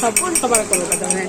সব সবার করো কথা হ্যাঁ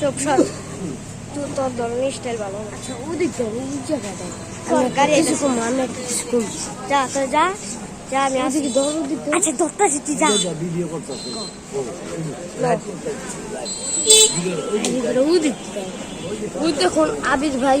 চুপ সর তুই তোর ধরনের স্টাইল ভালো আচ্ছা ওই কম আমি কিছু কম যা তো যা যা আমি ধর আচ্ছা তুই যা। ভিডিও দেখুন আবির ভাই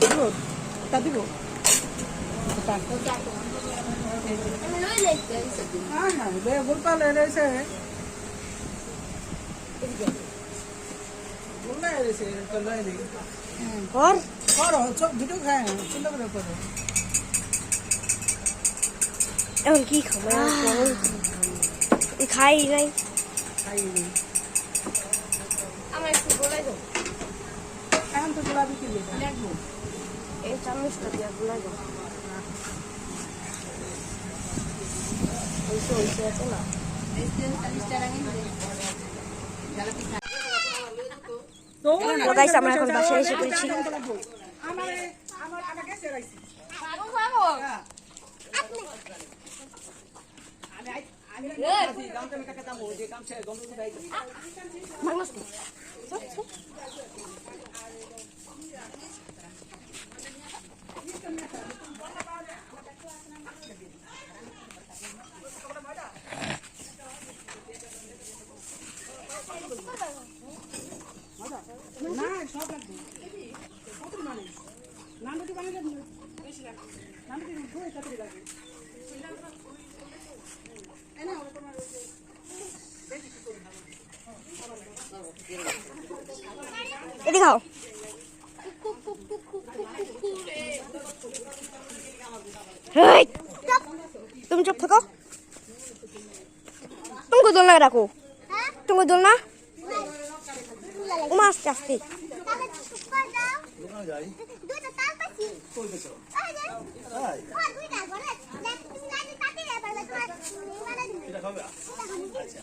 দিব তা দিব তা। হ্যাঁ হ্যাঁ বে গুরপাল রয়েছে গুল্লা রয়েছে কল্লা রয়েছে কর করো সব ভিডিও খায় সুন্দর করে করো এখন কি খাব খাই নাই খাই আমার একটু বলাই দাও এখন তো গোলাপি কিনলে লাগবো এই চামচটা দিয়ে দাও হয়েছে হয়েছে আছে না তো গাইস আমরা এখন বাসায় এসে পড়েছি সেরাইছি না সব লাগবে কত মানে নান রুটি বানালে বেশি লাগবে নান রুটি খুব তাড়াতাড়ি লাগবে Đi đi cậu Hei, chop. Tum chop thako. Tum ko dolna rakho. Ha? Tum ko dolna? Uma aste aste. আচ্ছা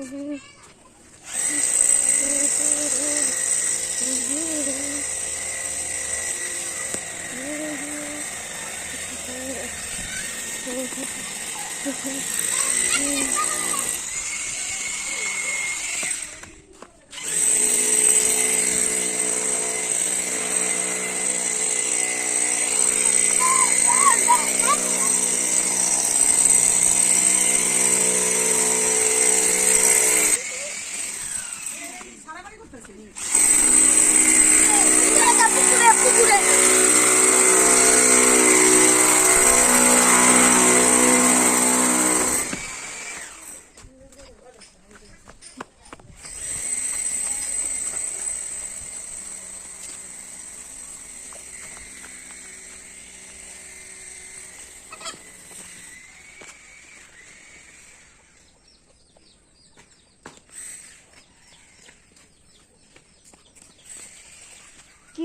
Mm-hmm.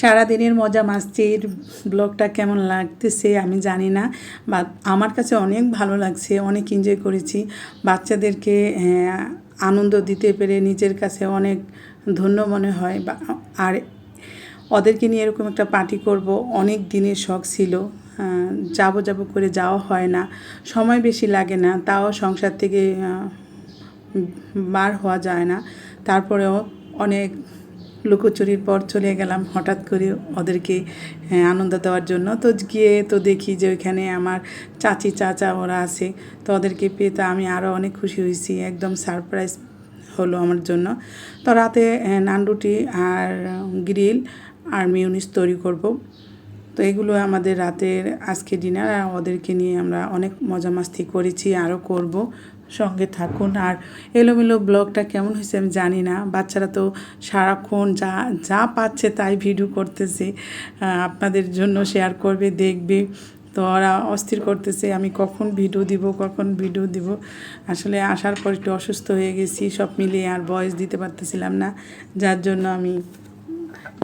সারাদিনের মজা মাস্তির ব্লগটা কেমন লাগতেছে আমি জানি না বা আমার কাছে অনেক ভালো লাগছে, অনেক এনজয় করেছি। বাচ্চাদেরকে আনন্দ দিতে পেরে নিজের কাছে অনেক ধন্য মনে হয়, বা, আর ওদেরকে নিয়ে এরকম একটা পার্টি করব অনেক দিনের শখ ছিল। যাব যাব করে যাওয়া হয় না। সময় বেশি লাগে না, তাও সংসার থেকে বার হওয়া যায় না। তারপরেও অনেক লুকোচুরির পর চলে গেলাম হঠাৎ করে ওদেরকে আনন্দ দেওয়ার জন্য। তো গিয়ে তো দেখি যে ওইখানে আমার চাচি, চাচা ওরা আছে। তো ওদেরকে পেয়ে তো আমি আরও অনেক খুশি হয়েছি, একদম সারপ্রাইজ হলো আমার জন্য। তো রাতে নানরুটি আর গ্রিল আর মিউনিস তৈরি করব। তো এগুলো আমাদের রাতের আজকে ডিনার আর ওদেরকে নিয়ে আমরা অনেক মজা মাস্তি করেছি আরও করব। সঙ্গে থাকুন। আর এলোমেলো ব্লগটা কেমন হয়েছে আমি জানি না। বাচ্চারা তো সারাক্ষণ যা যা পাচ্ছে তাই ভিডিও করতেছে। আপনাদের জন্য শেয়ার করবে, দেখবে। তো ওরা অস্থির করতেছে, আমি কখন ভিডিও দিব, কখন ভিডিও দিব। আসলে আসার পর একটু অসুস্থ হয়ে গেছি, সব মিলিয়ে আর বয়স দিতে পারতেছিলাম না। যার জন্য আমি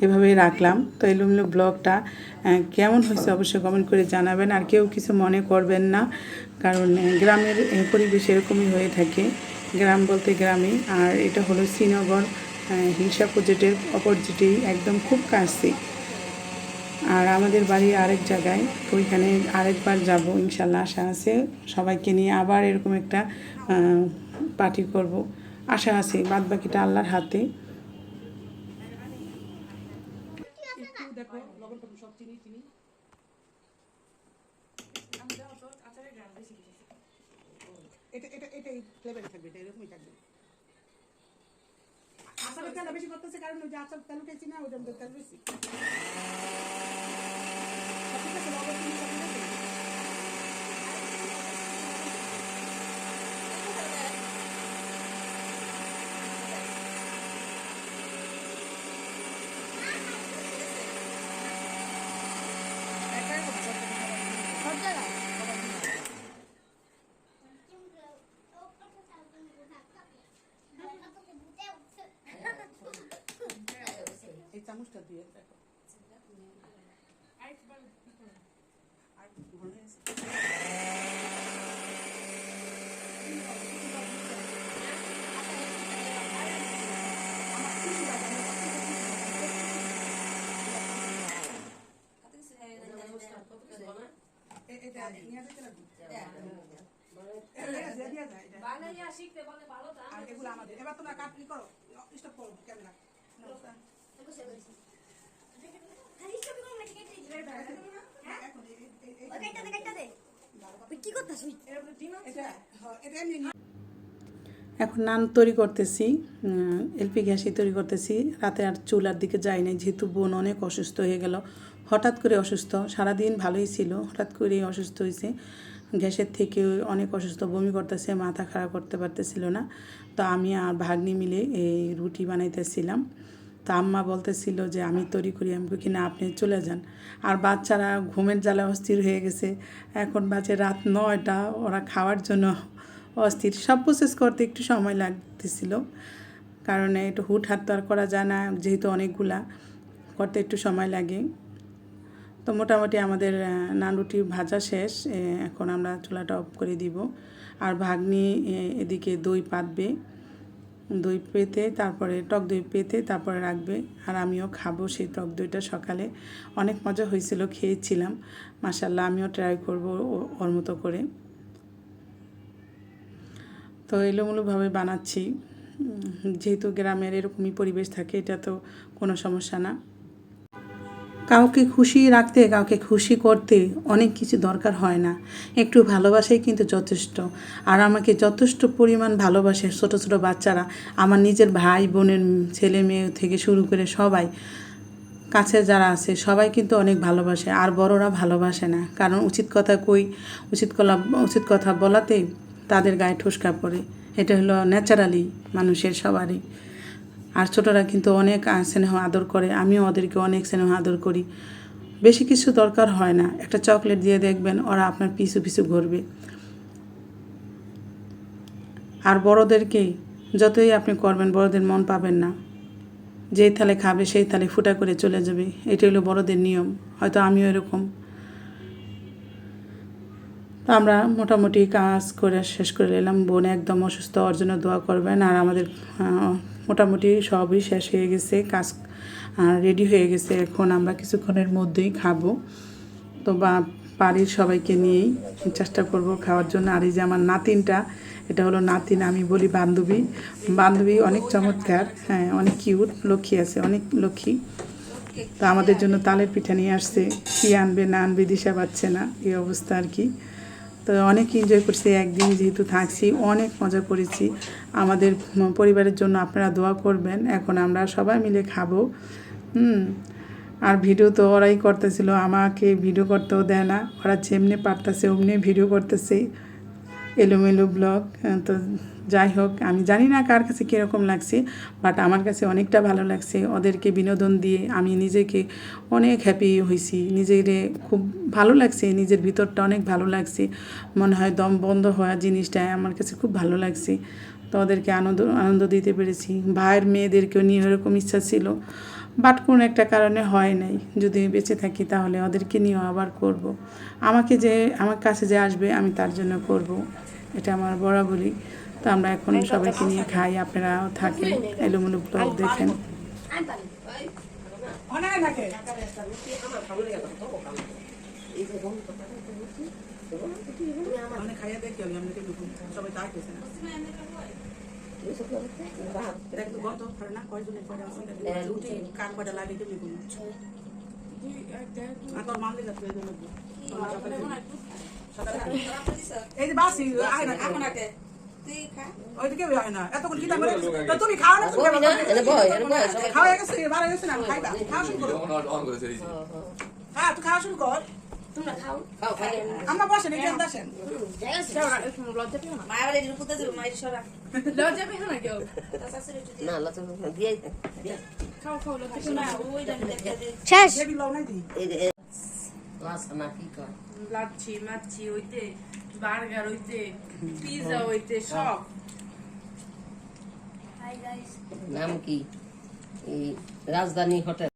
এভাবেই রাখলাম। তো এলোমেলো ব্লগটা কেমন হয়েছে অবশ্যই কমেন্ট করে জানাবেন। আর কেউ কিছু মনে করবেন না, কারণ গ্রামের পরিবেশ এরকমই হয়ে থাকে। গ্রাম বলতে গ্রামে আর এটা হলো শ্রীনগর হিংসা প্রজেক্টের অপোজিটেই একদম খুব কাছে আর আমাদের বাড়ি আরেক জায়গায়, তো ওইখানে আরেকবার যাব, ইনশাল্লাহ আশা আছে। সবাইকে নিয়ে আবার এরকম একটা পার্টি করব। আশা আছে বাদ বাকিটা আল্লাহর হাতে একটু দেখো লবণ টবণ সব চিনি চিনি। এটা এটা এটাই ফ্লেভারে থাকবে এটা এরকমই থাকবে। আচারের তেল বেশি করতেছে কারণ ওই যে আচার তেল উঠেছি না ওই জন্য তেল বেশি। ঠিক আছে, লবণ, চিনি সব ঠিক আছে? সব জায়গায় এই চামচটা দিয়ে দেখো আর ঘন হয়েছে। এ- এটা নিয়ে যেতে লাগবে। এটা দেয়া যায়, দেয়া যায়, এটা। আর এগুলো আমাদের। এবার তোমরা কাট করো। স্টপ করো ক্যামেরা। এখন এই- এই- এই- কি করতেছ এটা হ্যাঁ, এটা এমনি এখন নান তৈরি করতেছি এলপি গ্যাসে তৈরি করতেছি। রাতে আর চুলার দিকে যাই নাই যেহেতু বোন অনেক অসুস্থ হয়ে গেল। হঠাৎ করে অসুস্থ সারাদিন ভালোই ছিল হঠাৎ করেই অসুস্থ হয়েছে গ্যাসের থেকে অনেক অসুস্থ, বমি করতেছে, মাথা খারাপ করতে পারতেছিল না। তো আমি আর ভাগ্নি মিলে এই রুটি বানাইতেছিলাম। তো আম্মা বলতেছিল যে, আমি তৈরি করি। আমি কি না, আপনি চলে যান। আর বাচ্চারা ঘুমের জ্বালা অস্থির হয়ে গেছে। এখন বাজে রাত নয়টা, ওরা খাওয়ার জন্য অস্থির। সব প্রসেস করতে একটু সময় লাগতেছিল। কারণ একটু হুট হাত তো আর করা যায় না, যেহেতু অনেকগুলা, করতে একটু সময় লাগে। তো মোটামুটি আমাদের আহ, নান রুটি ভাজা শেষ এখন আমরা চুলাটা অফ করে দিব। আর ভাগ্নি এদিকে দই পাতবে। দই পেতে তারপরে টক দই পেতে তারপরে রাখবে। আর আমিও খাব সেই টক দইটা সকালে। অনেক মজা হয়েছিল খেয়েছিলাম। মাসাল্লাহ আমিও ট্রাই করব ওর মতো করে। তো এলোমেলোভাবে বানাচ্ছি। যেহেতু গ্রামের এরকমই পরিবেশ থাকে এটা তো কোনো সমস্যা না। কাউকে খুশি রাখতে, কাউকে খুশি করতে অনেক কিছু দরকার হয় না। একটু ভালোবাসাই কিন্তু যথেষ্ট। আর আমাকে যথেষ্ট পরিমাণ ভালোবাসে ছোট ছোট বাচ্চারা। আমার নিজের ভাই বোনের ছেলে মেয়ে থেকে শুরু করে সবাই। কাছে যারা আছে, সবাই কিন্তু অনেক ভালোবাসে। আর বড়রা ভালোবাসে না। কারণ উচিত কথা কই, উচিত কলা, উচিত কথা বলাতে তাদের গায়ে ঠুসকা পড়ে। এটা হলো ন্যাচারালি মানুষের সবারই। আর ছোটরা কিন্তু অনেক স্নেহ আদর করে। আমিও ওদেরকে অনেক স্নেহ আদর করি। বেশি কিছু দরকার হয় না। একটা চকলেট দিয়ে দেখবেন ওরা আপনার পিছু পিছু ঘুরবে। আর বড়দেরকে যতই আপনি করবেন, বড়দের মন পাবেন না। যেই থালে খাবে, সেই থালে ফুটা করে চলে যাবে। এটা হলো বড়দের নিয়ম। হয়তো আমিও এরকম। তো আমরা মোটামুটি কাজ করে শেষ করে এলাম বোন একদম অসুস্থ, ওর জন্য দোয়া করবেন। আর আমাদের মোটামুটি সবই শেষ হয়ে গেছে, কাজ রেডি হয়ে গেছে। এখন আমরা কিছুক্ষণের মধ্যেই খাব। তো বা, বাড়ির সবাইকে নিয়েই চেষ্টা করব খাওয়ার জন্য। আর এই যে আমার নাতিনটা, এটা হলো নাতিন, আমি বলি বান্ধবী। বান্ধবী অনেক চমৎকার হ্যাঁ অনেক কিউট লক্ষ্মী আছে, অনেক লক্ষ্মী। তো আমাদের জন্য তালের পিঠা নিয়ে আসছে। কী আনবে না আনবে দিশা পাচ্ছে না, এই অবস্থা আর কি। তো অনেক এনজয় করছি, একদিন যেহেতু থাকছি, অনেক মজা করেছি। আমাদের পরিবারের জন্য আপনারা দোয়া করবেন, এখন আমরা সবাই মিলে খাব। হুম, আর ভিডিও তো ওরাই করতেছিল, আমাকে ভিডিও করতেও দেয় না, ওরা যেমনি পারতেছে, অমনি ভিডিও করতেছে। এলোমেলো ব্লগ, তো যাই হোক, আমি জানি না কার কাছে কীরকম লাগছে বাট আমার কাছে অনেকটা ভালো লাগছে। ওদেরকে বিনোদন দিয়ে আমি নিজেকে অনেক হ্যাপি হয়েছি। নিজেরে খুব ভালো লাগছে, নিজের ভিতরটা অনেক ভালো লাগছে। মনে হয় দম বন্ধ হওয়া জিনিসটা আমার কাছে খুব ভালো লাগছে। তো ওদেরকে আনন্দ আনন্দ দিতে পেরেছি। ভাইয়ের মেয়েদেরকেও নিয়ে এরকম ইচ্ছা ছিল বাট কোনো একটা কারণে হয় নাই। যদি বেঁচে থাকি তাহলে ওদেরকে নিয়েও আবার করব। আমাকে যে, আমার কাছে যে আসবে আমি তার জন্য করব। এটা আমার বরাবরই। তো আমরা এখন সবাইকে নিয়ে খাই আপনারাও থাকেন এলোমেলো ব্লগ দেখেন। এই যে বাসি আয় না এখন আগে ওই দিকে হয় না। এতক্ষণ কিতা করে? তো তুমি খাও না? খাওয়া গেছে বাড়া গেছে না? খাইবা খাওয়া শুরু করো। হ্যাঁ তুই খাওয়া শুরু কর। তোমরা খাও। আমরা বসেন এই কেন আসেন। শেষ। দেবী লও নাই দি। লাচ্ছি মাচ্ছি হইতে বার্গার হইতে পিজা হইতে সব নাম কি এই রাজধানী হোটেল